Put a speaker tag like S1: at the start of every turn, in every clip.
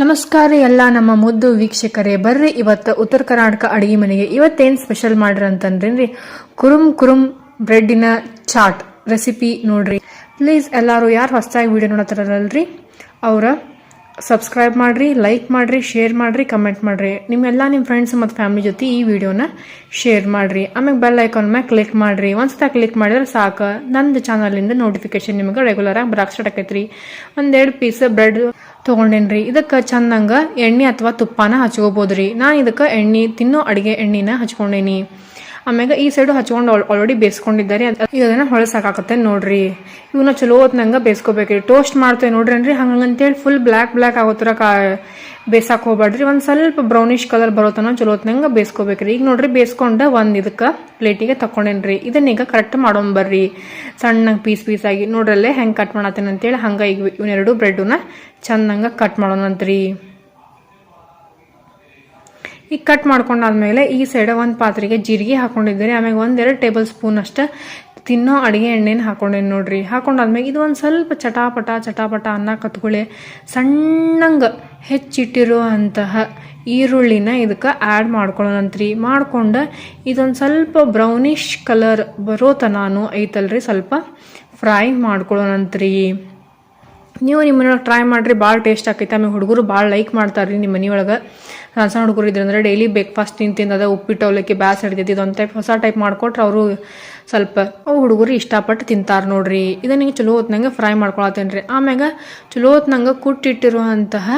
S1: ನಮಸ್ಕಾರ ಎಲ್ಲ ನಮ್ಮ ಮುದ್ದು ವೀಕ್ಷಕರೇ. ಬರ್ರಿ, ಇವತ್ತು ಉತ್ತರ ಕರ್ನಾಟಕ ಅಡಿಗೆ ಮನೆಗೆ ಇವತ್ತೇನು ಸ್ಪೆಷಲ್ ಮಾಡ್ರಿ ಅಂತಂದ್ರಿ ಕುರುಮ್ ಕುರುಮ್ ಬ್ರೆಡ್ಡಿನ ಚಾಟ್ ರೆಸಿಪಿ ನೋಡ್ರಿ. ಪ್ಲೀಸ್ ಎಲ್ಲರೂ ಯಾರು ಹೊಸದಾಗಿ ವಿಡಿಯೋ ನೋಡತ್ತಾರಲ್ರಿ ಅವರ ಸಬ್ಸ್ಕ್ರೈಬ್ ಮಾಡಿರಿ ಲೈಕ್ ಮಾಡಿರಿ ಶೇರ್ ಮಾಡಿರಿ ಕಮೆಂಟ್ ಮಾಡಿರಿ. ನಿಮ್ಮೆಲ್ಲ ನಿಮ್ಮ ಫ್ರೆಂಡ್ಸ್ ಮತ್ತು ಫ್ಯಾಮಿಲಿ ಜೊತೆ ಈ ವಿಡಿಯೋನ ಶೇರ್ ಮಾಡಿರಿ. ಆಮೇಲೆ ಬೆಲ್ ಐಕಾನ್ ಮೇಲೆ ಕ್ಲಿಕ್ ಮಾಡ್ರಿ. ಒಂದ್ಸತ ಕ್ಲಿಕ್ ಮಾಡಿದ್ರೆ ಸಾಕು. ನಂದು ಚಾನಲಿಂದ ನೋಟಿಫಿಕೇಶನ್ ನಿಮಗೆ ರೆಗ್ಯುಲರ್ ಆಗಿ ಬರಾಕ್ ಸ್ಟಾರ್ಟ್ ಆಕೈತ್ರಿ. ಒಂದೆರಡು ಪೀಸ್ ಬ್ರೆಡ್ ತೊಗೊಂಡೇನ್ರಿ. ಇದಕ್ಕೆ ಚೆಂದಂಗೆ ಎಣ್ಣೆ ಅಥವಾ ತುಪ್ಪನ ಹಚ್ಕೋಬೋದ್ರಿ. ನಾನು ಇದಕ್ಕೆ ಎಣ್ಣೆ, ತಿನ್ನೋ ಅಡುಗೆ ಎಣ್ಣೆನ ಹಚ್ಕೊಂಡೇನಿ. ಆಮ್ಯಾಗ ಈ ಸೈಡು ಹಚ್ಕೊಂಡು ಆಲ್ರೆಡಿ ಬೇಯಿಸ್ಕೊಂಡಿದ್ದಾರೆ ಇದನ್ನ ಹೊಳಸಾಕತ್ತೆ ನೋಡ್ರಿ. ಇವನ್ನ ಚಲೋ ಹೊತ್ನಂಗ ಬೇಯಿಸ್ಕೋಬೇಕ್ರಿ ಟೋಸ್ಟ್ ಮಾಡ್ತೇವೆ ನೋಡ್ರಿ ಹಂಗಂತೇಳಿ ಫುಲ್ ಬ್ಲ್ಯಾಕ್ ಬ್ಲ್ಯಾಕ್ ಆಗೋ ಥರ ಕಾ ಬೇಸಾಕ್ ಹೋಗ್ಬೇಡ್ರಿ ಒಂದು ಸ್ವಲ್ಪ ಬ್ರೌನಿಶ್ ಕಲರ್ ಬರೋ ತನಕ ಚಲೋ ಹೊತ್ನಂಗ ಬೇಯಿಸ್ಕೋಬೇಕ್ರಿ ಈಗ ನೋಡ್ರಿ ಬೇಯಿಸ್ಕೊಂಡು ಒಂದು ಇದಕ್ಕೆ ಪ್ಲೇಟಿಗೆ ತಕೊಂಡೇನ್ರಿ ಇದನ್ನ ಈಗ ಕರೆಕ್ಟ್ ಮಾಡೋಣ ಬರ್ರಿ. ಸಣ್ಣಗೆ ಪೀಸ್ ಪೀಸ್ ಆಗಿ ನೋಡ್ರಲ್ಲೇ ಹೆಂಗೆ ಕಟ್ ಮಾಡತ್ತೇನಂತೇಳಿ ಹಂಗೆ ಈಗ ಇವನ್ನೆರಡು ಬ್ರೆಡ್ನ ಚಂದಂಗ ಕಟ್ ಮಾಡೋಣಂತ್ರಿ. ಈಗ ಕಟ್ ಮಾಡ್ಕೊಂಡಾದ್ಮೇಲೆ ಈ ಸೈಡ ಒಂದು ಪಾತ್ರೆಗೆ ಜೀರಿಗೆ ಹಾಕೊಂಡಿದ್ದೀರಿ ಆಮೇಲೆ ಒಂದೆರಡು ಟೇಬಲ್ ಸ್ಪೂನ್ ಅಷ್ಟು ತಿನ್ನೋ ಅಡುಗೆ ಎಣ್ಣೆನ ಹಾಕೊಂಡೇನಿ ನೋಡ್ರಿ. ಹಾಕೊಂಡಾದ್ಮೇಲೆ ಇದು ಒಂದು ಸ್ವಲ್ಪ ಚಟಾಪಟ ಚಟಾಪಟ ಅನ್ನ ಕತ್ಕೊಳ್ಳಿ ಸಣ್ಣಂಗೆ ಹೆಚ್ಚಿಟ್ಟಿರುವಂತಹ ಈರುಳ್ಳಿನ ಇದಕ್ಕೆ ಆ್ಯಡ್ ಮಾಡ್ಕೊಳ್ಳೋಣಂತ್ರಿ ಮಾಡ್ಕೊಂಡು ಇದೊಂದು ಸ್ವಲ್ಪ ಬ್ರೌನಿಷ್ ಕಲರ್ ಬರೋ ಐತಲ್ರಿ ಸ್ವಲ್ಪ ಫ್ರೈ ಮಾಡ್ಕೊಳ್ಳೋಣಂತ್ರಿ ನೀವು ನಿಮ್ಮ ಮನೆಯೊಳಗೆ ಟ್ರೈ ಮಾಡಿರಿ, ಭಾಳ ಟೇಸ್ಟ್ ಆಕೈತೆ. ಆಮೇಲೆ ಹುಡುಗರು ಭಾಳ ಲೈಕ್ ಮಾಡ್ತಾರೆ ರೀ ನಿಮ್ಮ ಮನೆಯೊಳಗೆ. ಸಣ್ಣ ಸಣ್ಣ ಹುಡುಗರು ಇದ್ರಂದ್ರೆ ಡೈಲಿ ಬ್ರೇಕ್ಫಾಸ್ಟ್ ತಿಂದು ಅದ ಉಪ್ಪಿಟ್ಟು, ಅವಲಕ್ಕಿ, ಬ್ಯಾಸ್ ಹಿಡಿತೈತಿ, ಇದೊಂದು ಟೈಪ್ ಹೊಸ ಟೈಪ್ ಮಾಡಿಕೊಟ್ರೆ ಅವರು ಸ್ವಲ್ಪ ಅವು ಹುಡುಗರು ಇಷ್ಟಪಟ್ಟು ತಿಂತಾರೆ ನೋಡ್ರಿ. ಇದನ್ನ ಹಿಂಗೆ ಚಲೋ ಹೊತ್ನಂಗೆ ಫ್ರೈ ಮಾಡ್ಕೊಳತ್ತೇನೆ ರೀ ಆಮ್ಯಾಗ ಚಲೋ ಹೊತ್ನಂಗೆ ಕುಟ್ಟಿಟ್ಟಿರುವಂತಹ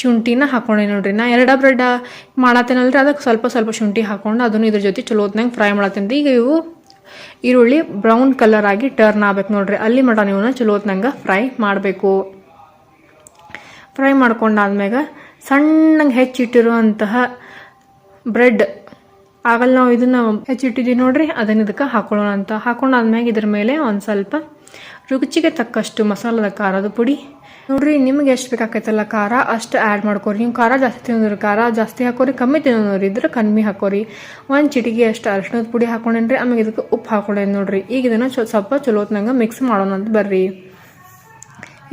S1: ಶುಂಠಿನ ಹಾಕೊಂಡೆ ನೋಡ್ರಿ. ನಾ ಎರಡ ಬ್ರೆಡ್ ಮಾಡತ್ತೇನಲ್ರಿ ಅದಕ್ಕೆ ಸ್ವಲ್ಪ ಸ್ವಲ್ಪ ಶುಂಠಿ ಹಾಕೊಂಡು ಅದನ್ನು ಇದ್ರ ಜೊತೆ ಚಲೋ ಹೊತ್ನಂಗೆ ಫ್ರೈ ಮಾಡತ್ತೇನೆ ರೀ ಈಗ ಇವು ಈರುಳ್ಳಿ ಬ್ರೌನ್ ಕಲರ್ ಆಗಿ ಟರ್ನ್ ಆಗ್ಬೇಕು ನೋಡ್ರಿ. ಅಲ್ಲಿ ಮಟ ನೀವು ಚಲೋ ಹೊತ್ನಂಗೆ ಫ್ರೈ ಮಾಡಬೇಕು. ಫ್ರೈ ಮಾಡ್ಕೊಂಡಾದ್ಮ್ಯಾಗ ಸಣ್ಣಗೆ ಹೆಚ್ಚಿಟ್ಟಿರುವಂತಹ ಬ್ರೆಡ್. ಆಗಲ್ಲ ನಾವು ಇದನ್ನು ಹೆಚ್ಚಿಟ್ಟಿದ್ದೀವಿ ನೋಡ್ರಿ. ಅದನ್ನ ಇದಕ್ಕೆ ಹಾಕೊಳ್ಳೋಣ ಅಂತ. ಹಾಕೊಂಡಾದ್ಮ್ಯಾಗ ಇದ್ರ ಮೇಲೆ ಒಂದು ಸ್ವಲ್ಪ ರುಚಿಗೆ ತಕ್ಕಷ್ಟು ಮಸಾಲದ ಖಾರದ ಪುಡಿ. ನೋಡ್ರಿ, ನಿಮ್ಗೆ ಎಷ್ಟು ಬೇಕಾಗೈತಲ್ಲ ಖಾರ? ಅಷ್ಟು ಆ್ಯಡ್ ಮಾಡ್ಕೊರಿ. ನೀವು ಖಾರ ಜಾಸ್ತಿ ತಿನ್ನೋದ್ರಿ ಖಾರ ಜಾಸ್ತಿ ಹಾಕೋರಿ. ಕಮ್ಮಿ ತಿನ್ನೋರು ಇದ್ರೆ ಕಮ್ಮಿ ಹಾಕೋರಿ. ಒಂದು ಚಿಟಿಗೆ ಅಷ್ಟು ಅರಿಶಿಣದ ಪುಡಿ ಹಾಕೊಂಡೇನ್ರಿ. ಆಮೇಲೆ ಇದಕ್ಕೆ ಉಪ್ಪು ಹಾಕೊಂಡೇನು ನೋಡ್ರಿ. ಈಗ ಇದನ್ನು ಸ್ವಲ್ಪ ಚಲೋ ಹೊತ್ನಂಗೆ ಮಿಕ್ಸ್ ಮಾಡೋಣ ಅಂತ ಬರ್ರಿ.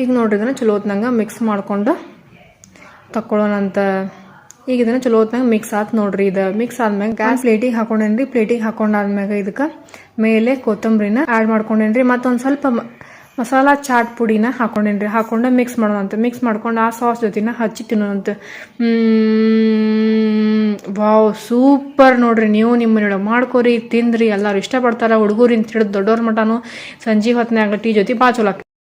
S1: ಈಗ ನೋಡ್ರಿ, ಇದನ್ನು ಚಲೋ ಹೊತ್ನಂಗೆ ಮಿಕ್ಸ್ ಮಾಡ್ಕೊಂಡು ತಕ್ಕೊಳ್ಳೋಣಂತ ಈಗ ಇದನ್ನ ಚಲೋ ಹೊತ್ನಾಗ ಮಿಕ್ಸ್ ಆತ್ ನೋಡ್ರಿ ಇದು. ಮಿಕ್ಸ್ ಆದ್ಮ್ಯಾಗ ಗ್ಯಾಸ್ ಪ್ಲೇಟಿಗೆ ಹಾಕೊಂಡೇನ್ರಿ. ಪ್ಲೇಟಿಗೆ ಹಾಕೊಂಡಾದ್ಮ್ಯಾಗ ಇದಕ್ಕೆ ಮೇಲೆ ಕೊತ್ತಂಬರಿನ ಆ್ಯಡ್ ಮಾಡ್ಕೊಂಡೇನ್ರಿ. ಮತ್ತೊಂದು ಸ್ವಲ್ಪ ಮಸಾಲ ಚಾಟ್ ಪುಡಿನ ಹಾಕೊಂಡೇನ್ರಿ. ಹಾಕೊಂಡು ಮಿಕ್ಸ್ ಮಾಡೋಣಂತ. ಮಿಕ್ಸ್ ಮಾಡ್ಕೊಂಡು ಆ ಸಾಸ್ ಜೊತೆನ ಹಚ್ಚಿ ತಿನ್ನೋಣಂತ. ವಾವ್, ಸೂಪರ್ ನೋಡ್ರಿ. ನೀವು ನಿಮ್ಮ ಮನೆಯೊಳಗೆ ಮಾಡ್ಕೊರಿ, ತಿಂದ್ರಿ. ಎಲ್ಲರೂ ಇಷ್ಟಪಡ್ತಾರೆ. ಹುಡುಗರು ಅಂತ ಹಿಡಿದು ದೊಡ್ಡವ್ರ ಮಟನು ಸಂಜೆ ಹೊತ್ನ್ಯಾಗ ಟೀ ಜೊತೆ ಭಾಳ ಚಲೋ.